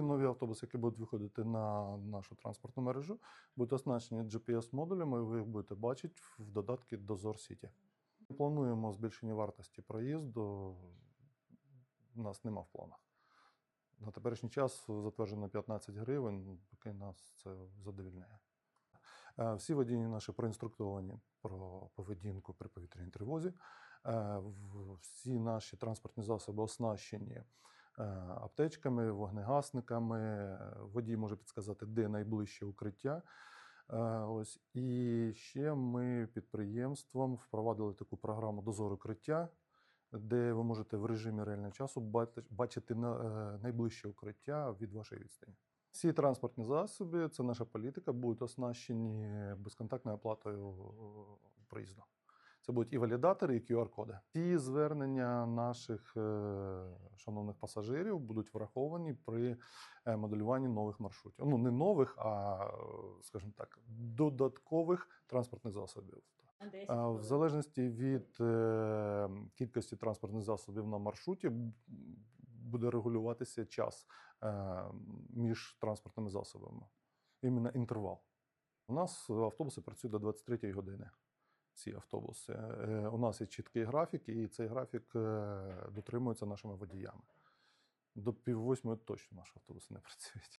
Нові автобуси, які будуть виходити на нашу транспортну мережу, будуть оснащені GPS-модулями, ви їх будете бачити в додатку Дозор Сіті. Плануємо збільшення вартості проїзду. У нас нема в планах. На теперішній час затверджено 15 гривень, поки нас це задовільняє. Е, Всі водії наші проінструктовані про поведінку при повітряній тривозі. Е, Всі наші транспортні засоби оснащені аптечками, вогнегасниками. Е, Водій може підказати, де найближче укриття. Е, Ось. І ще ми підприємством впровадили таку програму дозор укриття, де ви можете в режимі реального часу бачити е, найближче укриття від вашої відстані. Всі транспортні засоби, це наша політика, будуть оснащені безконтактною оплатою е, проїзду. Це будуть і валідатори, і QR-коди. Ті звернення наших е, шановних пасажирів будуть враховані при е, моделюванні нових маршрутів. Ну, не нових, а, е, скажімо так, додаткових транспортних засобів. В залежності від е, кількості транспортних засобів на маршруті буде регулюватися час е, між транспортними засобами. Іменно інтервал. У нас автобуси працюють до 23 години. Ці автобуси. Е, У нас є чіткий графік, і цей графік е, дотримується нашими водіями. До піввосьмої точно наші автобуси не працюють.